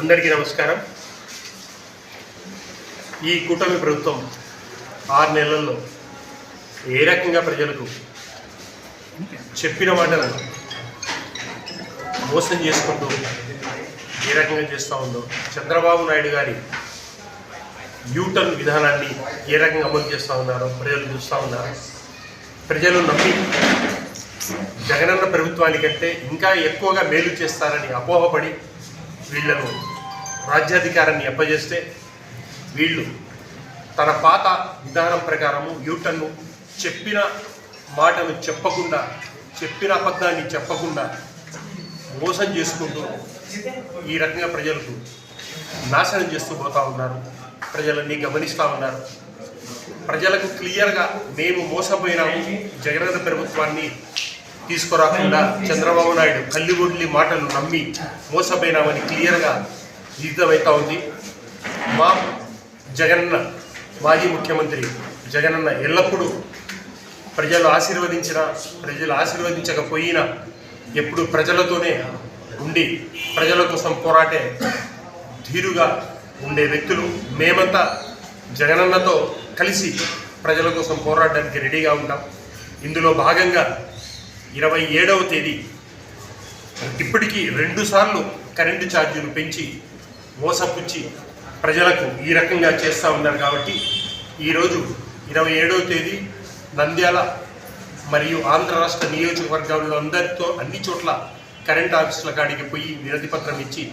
అందరికీ నమస్కారం. ఈ కూటమి ప్రభుత్వం ఆరు నెలల్లో ఏ రకంగా ప్రజలకు చెప్పిన మాటలను మోసం చేసుకుంటూ ఏ రకంగా చేస్తూ ఉందో చంద్రబాబు నాయుడు గారి యూటర్న్ విధానాన్ని ఏ రకంగా అమలు చేస్తూ ఉన్నారో ప్రజలు చూస్తూ ఉన్నారు ప్రజలు నమ్మి జగనన్న ప్రభుత్వానికంటే ఇంకా ఎక్కువగా మేలు చేస్తారని అపోహపడి వీళ్ళను రాజ్యాధికారాన్ని అప్పజేస్తే వీళ్ళు తన పాత విధానం ప్రకారము యూటన్ను చెప్పిన మాటను చెప్పకుండా చెప్పిన అబద్ధాన్ని చెప్పకుండా మోసం చేసుకుంటూ ఈ రకంగా ప్రజలకు నాశనం చేస్తూ పోతూ ఉన్నారు. ప్రజలన్నీ గమనిస్తూ ఉన్నారు. ప్రజలకు క్లియర్గా మేము మోసపోయినాము. జగనన్న ప్రభుత్వాన్ని తీసుకురాకుండా చంద్రబాబు నాయుడు కల్లిబొడ్లి మాటలు నమ్మి మోసపోయినామని క్లియర్గా నిర్ధమవుతా ఉంది. మా జగనన్న మాజీ ముఖ్యమంత్రి జగనన్న ఎల్లప్పుడూ ప్రజలు ఆశీర్వదించిన ప్రజలు ఆశీర్వదించకపోయినా ఎప్పుడు ప్రజలతోనే ఉండి ప్రజల కోసం పోరాటే ధీరుగా ఉండే వ్యక్తులు మేమంతా జగనన్నతో కలిసి ప్రజల కోసం పోరాడడానికి రెడీగా ఉంటాం. ఇందులో భాగంగా ఇరవై ఏడవ తేదీ. ఇప్పటికీ రెండుసార్లు కరెంటు ఛార్జీలు పెంచి మోసపుచ్చి ప్రజలకు ఈ రకంగా చేస్తూ ఉన్నారు కాబట్టి ఈరోజు ఇరవై ఏడవ తేదీ నంద్యాల మరియు ఆంధ్ర రాష్ట్ర నియోజకవర్గాల్లో అందరితో అన్ని చోట్ల కరెంట్ ఆఫీసుల కాడికి పోయి వినతి పత్రం ఇచ్చి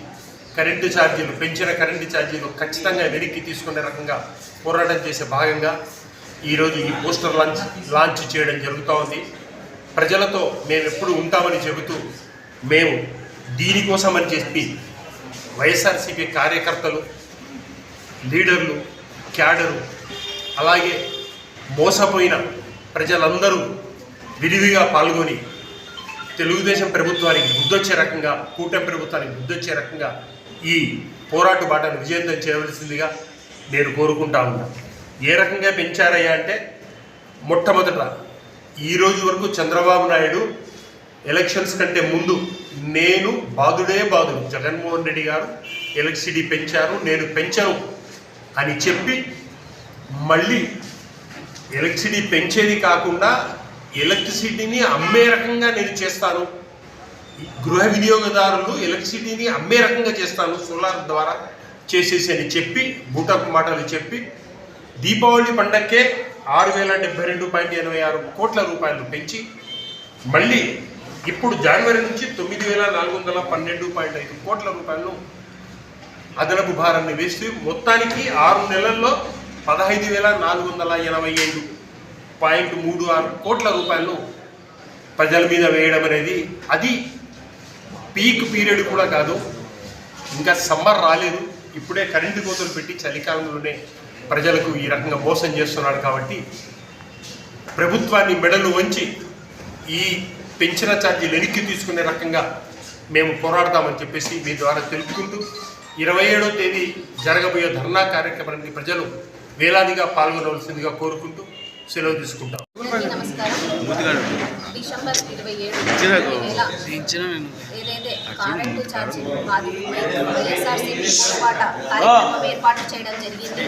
కరెంటు ఛార్జీలు పెంచిన కరెంటు ఛార్జీలు ఖచ్చితంగా వెనక్కి తీసుకునే రకంగా పోరాటం చేసే భాగంగా ఈరోజు ఈ పోస్టర్ లాంచ్ లాంచ్ చేయడం జరుగుతూ ఉంది. ప్రజలతో మేము ఎప్పుడు ఉంటామని చెబుతూ మేము దీనికోసం అని చెప్పి వైఎస్ఆర్సీపీ కార్యకర్తలు లీడర్లు క్యాడరు అలాగే మోసపోయిన ప్రజలందరూ విరివిగా పాల్గొని తెలుగుదేశం ప్రభుత్వానికి బుద్ధొచ్చే రకంగా కూటమి ప్రభుత్వానికి బుద్ధొచ్చే రకంగా ఈ పోరాట బాటను విజయంతం చేయవలసిందిగా నేను కోరుకుంటా ఉన్నా. ఏ రకంగా పెంచారయ్యా అంటే మొట్టమొదట ఈ రోజు వరకు చంద్రబాబు నాయుడు ఎలక్షన్స్ కంటే ముందు నేను బాధుడే బాధుడు. జగన్మోహన్ రెడ్డి గారు ఎలక్ట్రిసిటీ పెంచారు నేను పెంచను అని చెప్పి మళ్ళీ ఎలక్ట్రిసిటీ పెంచేది కాకుండా ఎలక్ట్రిసిటీని అమ్మే రకంగా నేను చేస్తాను. గృహ వినియోగదారులు ఎలక్ట్రిసిటీని అమ్మే రకంగా చేస్తాను సోలార్ ద్వారా చేసేసి అని చెప్పి బూటకు మాటలు చెప్పి దీపావళి పండక్కే ఆరు వేల డెబ్బై రెండు పాయింట్ ఎనభై ఆరు కోట్ల రూపాయలు పెంచి మళ్ళీ ఇప్పుడు జనవరి నుంచి తొమ్మిది వేల నాలుగు వందల పన్నెండు పాయింట్ ఐదు కోట్ల రూపాయలను అదనపు భారాన్ని వేస్తూ మొత్తానికి ఆరు నెలల్లో పదహైదు వేల నాలుగు వందల ఎనభై ఐదు పాయింట్ మూడు ఆరు కోట్ల రూపాయలను ప్రజల మీద వేయడం అనేది అది పీక్ పీరియడ్ కూడా కాదు. ఇంకా సమ్మర్ రాలేదు. ఇప్పుడే కరెంటు కోతలు పెట్టి చలికాలంలోనే ప్రజలకు ఈ రకంగా మోసం చేస్తున్నాడు కాబట్టి ప్రభుత్వాన్ని మెడలు వంచి ఈ పెంచిన ఛార్జీలు వెనక్కి తీసుకునే రకంగా మేము పోరాడతామని చెప్పేసి మీ ద్వారా తెలుపుకుంటూ ఇరవై ఏడో తేదీ జరగబోయే ధర్నా కార్యక్రమానికి ప్రజలు వేలాదిగా పాల్గొనవలసిందిగా కోరుకుంటూ సెలవు తీసుకుంటాం. డిసెంబర్ ఇరవై ఏడు ఏదైతే కరెంటు వైఎస్ఆర్సీపీ కార్యక్రమం ఏర్పాటు చేయడం జరిగింది.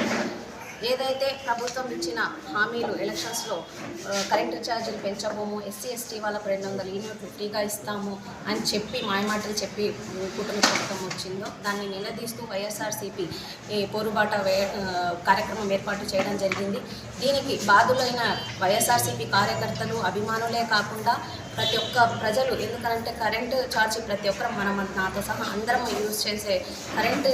ఏదైతే ప్రభుత్వం ఇచ్చిన హామీలు ఎలక్షన్స్లో కరెంటు ఛార్జీలు పెంచబోము ఎస్సీ ఎస్టీ వాళ్ళకు రెండు వందల యూనిట్లు ఫ్రీగా ఇస్తాము అని చెప్పి మాయమాటలు చెప్పి కుటుంబ ప్రభుత్వం వచ్చిందో దాన్ని నిలదీస్తూ వైఎస్ఆర్సీపీ ఈ పోరుబాట వే కార్యక్రమం ఏర్పాటు చేయడం జరిగింది. దీనికి బాధులైన వైఎస్ఆర్సీపీ కార్యకర్తలు అభిమానులే కాకుండా ప్రతి ఒక్క ప్రజలు ఎందుకంటే కరెంటు ఛార్జ్ ప్రతి ఒక్కరు మనం నాతో సహా అందరం యూజ్ చేసే కరెంటు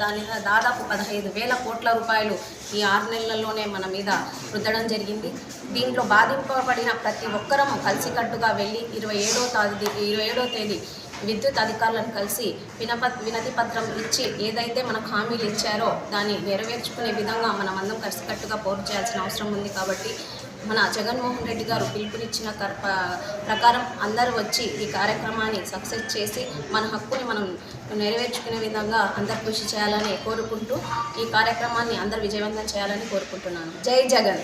దాని దాదాపు పదహైదు వేల కోట్ల రూపాయలు ఈ ఆరు నెలల్లోనే మన మీద రుద్దడం జరిగింది. దీంట్లో బాధింపబడిన ప్రతి ఒక్కరము కలిసికట్టుగా వెళ్ళి ఇరవై ఏడో తేదీ ఇరవై ఏడో తేదీ విద్యుత్ అధికారులను కలిసి వినప వినతి పత్రం ఇచ్చి ఏదైతే మనకు హామీలు ఇచ్చారో దాన్ని నెరవేర్చుకునే విధంగా మనం అందరం కలిసికట్టుగా పోరు చేయాల్సిన అవసరం ఉంది కాబట్టి మన జగన్మోహన్ రెడ్డి గారు పిలుపునిచ్చిన కర్- ప్రకారం అందరూ వచ్చి ఈ కార్యక్రమాన్ని సక్సెస్ చేసి మన హక్కుని మనం నెరవేర్చుకునే విధంగా అందరు కృషి చేయాలని కోరుకుంటూ ఈ కార్యక్రమాన్ని అందరు విజయవంతం చేయాలని కోరుకుంటున్నాను. జై జగన్.